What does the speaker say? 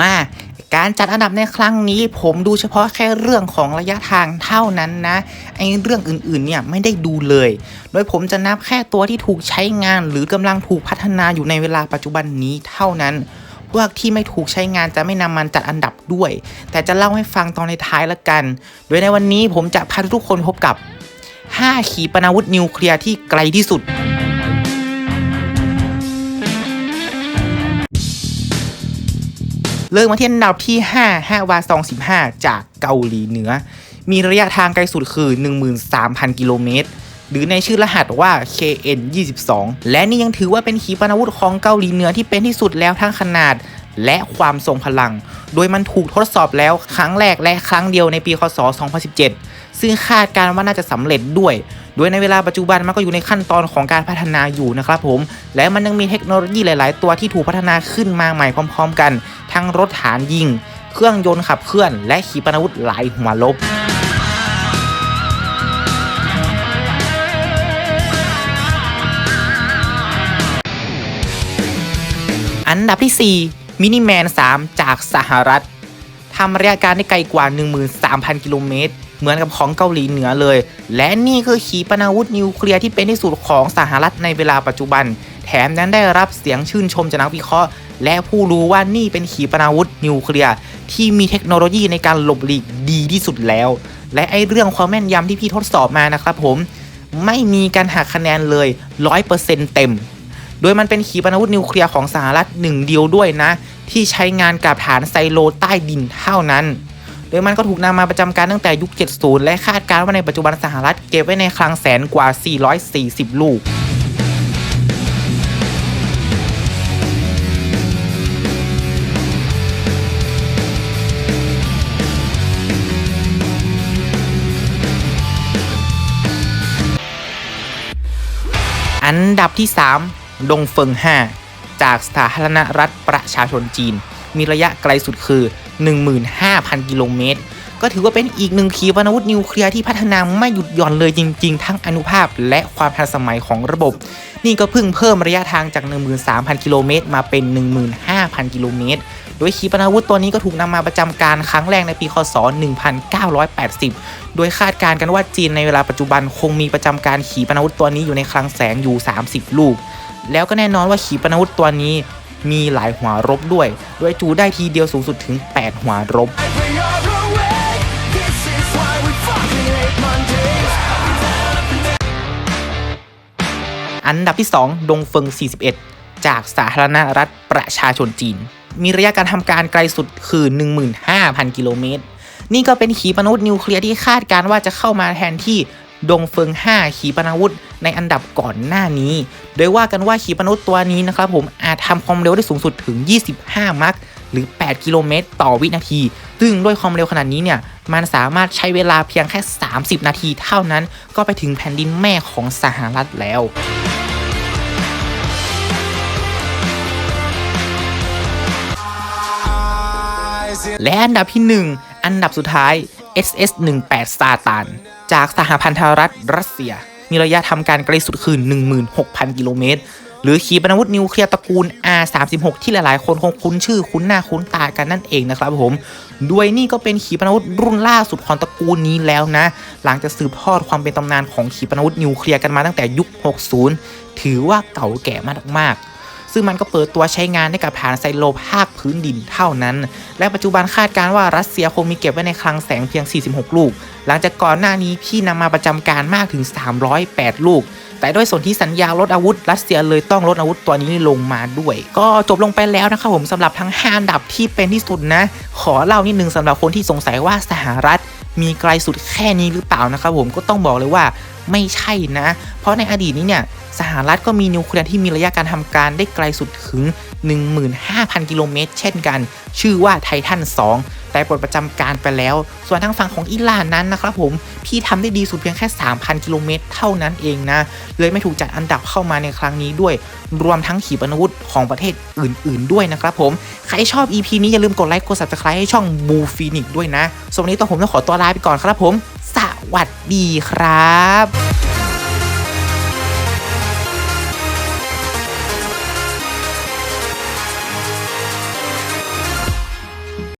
มา การจัดอันดับในครั้งนี้ ผมดูเฉพาะแค่เรื่องของระยะทางเท่านั้นนะไอเรื่องอื่นๆเนี่ยไม่ได้ดูเลย โดยผมจะนับแค่ตัวที่ถูกใช้งานหรือกำลังถูกพัฒนาอยู่ในเวลาปัจจุบันนี้เท่านั้นพวกที่ไม่ถูกใช้งานจะไม่นำมันจัดอันดับด้วย แต่จะเล่าให้ฟังตอนในท้ายละกัน โดยในวันนี้ผมจะพาทุกคนพบกับ 5 ขีปนาวุธนิวเคลียร์ที่ไกลที่สุด เริ่มมาที่อันดับที่ 5 5 วาซอง 15 จากเกาหลีเหนือ มีระยะทางไกลสุดคือ 13,000 กิโลเมตร หรือในชื่อรหัสว่า KN 22 และนี่ยังถือว่าเป็นขีปนาวุธของเกาหลีเหนือที่เป็นที่สุดแล้วทั้งขนาด และความทรงพลัง โดยมันถูกทดสอบแล้วครั้งแรกและครั้งเดียวในปีคศ 2017 ซึ่งคาดการณ์ว่าน่าจะสำเร็จด้วย โดยในเวลาปัจจุบันมันก็อยู่ในขั้นตอนของการพัฒนาอยู่นะครับผม และมันยังมีเทคโนโลยีหลาย ๆ ตัวที่ถูกพัฒนาขึ้นมาใหม่พร้อม ๆ กัน ทั้งรถฐานยิง เครื่องยนต์ขับเคลื่อน และขีปนาวุธหลายหัวลบอันดับที่ 4 มินิแมน 3 จากสหรัฐทำระยะการได้ไกลกว่า 13,000 กิโลเมตร เหมือนกับของเกาหลีเหนือเลย และนี่คือขีปนาวุธนิวเคลียร์ที่เป็นที่สุดของสหรัฐในเวลาปัจจุบัน แถมนั้นได้รับเสียงชื่นชมจากนักวิเคราะห์ และผู้รู้ว่านี่เป็นขีปนาวุธนิวเคลียร์ที่มีเทคโนโลยีในการหลบหลีกดีที่สุดแล้ว และไอเรื่องความแม่นยำที่พี่ทดสอบมานะครับผมไม่มีการหักคะแนนเลย 100%เต็ม โดยมันเป็นขีปนาวุธนิวเคลียร์ของสหรัฐหนึ่งเดียวด้วยนะ ที่ใช้งานกับฐานไซโลใต้ดินเท่านั้น โดยมันก็ถูกนำมาประจำการตั้งแต่ยุค 70 และคาดการณ์ว่าในปัจจุบันสหรัฐเก็บไว้ในคลังแสนกว่า 440 ลูกอันดับที่ 3 ดงเฟิง 5 จากสาธารณรัฐประชาชนจีน มีระยะไกลสุดคือ 15,000 กิโลเมตร ก็ถือว่าเป็นอีกหนึ่งขีปนาวุธนิวเคลียร์ที่พัฒนาไม่หยุดหย่อนเลยจริง ๆ ทั้งอนุภาพและความทันสมัยของระบบ นี่ก็เพิ่งเพิ่มระยะทางจาก 13,000 กิโลเมตรมาเป็น 15,000 กิโลเมตรโดยขีปนาวุธตัวนี้ก็ถูกนำมาประจำการครั้งแรกในปี คศ 1980 โดยคาดการณ์กันว่าจีนในเวลาปัจจุบันคงมีประจำการขีปนาวุธตัวนี้อยู่ในคลังแสงอยู่ 30 ลูก แล้วก็แน่นอนว่าขีปนาวุธตัวนี้มีหลายหัวรบด้วย โดยจูได้ทีเดียวสูงสุดถึง 8 หัวรบ อันดับที่ 2 ดงเฟิง 41 จากสาธารณรัฐประชาชนจีน มีระยะการทำการไกลสุดคือ 15,000 กิโลเมตร นี่ก็เป็นขีปนาวุธนิวเคลียร์ที่คาดการว่าจะเข้ามาแทนที่ ดงเฟิง 5 ขีปนาวุธในอันดับก่อนหน้านี้ โดยว่ากันว่าขีปนาวุธตัวนี้นะครับผมอาจทำความเร็วได้สูงสุดถึง 25 มัคหรือ 8 กิโลเมตร ต่อวินาที ซึ่งด้วยความเร็วขนาดนี้เนี่ย มันสามารถใช้เวลาเพียงแค่ 30 นาทีเท่านั้น ก็ไปถึงแผ่นดินแม่ของสหรัฐแล้วและอันดับที่ 1 อันดับสุดท้าย SS-18 ซาตานจากสหพันธรัฐรัสเซีย มีระยะทำการไกลสุดคือ 16,000 กิโลเมตร หรือขีปนาวุธนิวเคลียร์ตระกูล R36 ที่หลายๆ คนคงคุ้นชื่อคุ้นหน้าคุ้นตากันนั่นเองนะครับผม ด้วยนี่ก็เป็นขีปนาวุธรุ่นล่าสุดของตระกูลนี้แล้วนะ หลังจากสืบทอดความเป็นตำนานของขีปนาวุธนิวเคลียร์กันมาตั้งแต่ยุค 60 ถือว่าเก่าแก่มากๆ ซึ่งมันก็เปิดตัวใช้งานได้กับฐานไซโลภาคพื้นดินเท่านั้น และปัจจุบันคาดการณ์ว่ารัสเซียคงมีเก็บไว้ในคลังแสงเพียง 46 ลูก หลังจากก่อนหน้านี้พี่นำมาประจำการมากถึง 308 ลูก แต่ด้วยส่วนที่สัญญาลดอาวุธรัสเซียเลยต้องลดอาวุธตัวนี้ลงมาด้วย ก็จบลงไปแล้วนะครับผมสำหรับทั้ง5อันดับที่เป็นที่สุดนะ ขอเล่านิดนึงสำหรับคนที่สงสัยว่าสหรัฐมีไกลสุดแค่นี้หรือเปล่านะครับผมก็ต้องบอกเลยว่าไม่ใช่นะ เพราะในอดีตนี้เนี่ยสหรัฐก็มีนิวเคลียร์ที่มีระยะการทำการได้ไกลสุดถึง 15,000 กิโลเมตรเช่นกัน ชื่อว่าไททัน2 แต่ปลดประจำการไปแล้ว ส่วนทางฝั่งของอิหร่านนั้นนะครับผมพี่ทำได้ดีสุดเพียงแค่ 3,000 กิโลเมตรเท่านั้นเองนะ เลยไม่ถูกจัดอันดับเข้ามาในครั้งนี้ด้วย รวมทั้งขีปนาวุธของประเทศอื่น ๆ ด้วยนะครับผม ใครชอบ EP นี้อย่าลืมกดไลค์กด subscribe ให้ช่องบูฟีนิกด้วยนะส่วนวันนี้ตัวผมต้องขอตัวลาไปก่อนครับผม สวัสดีครับ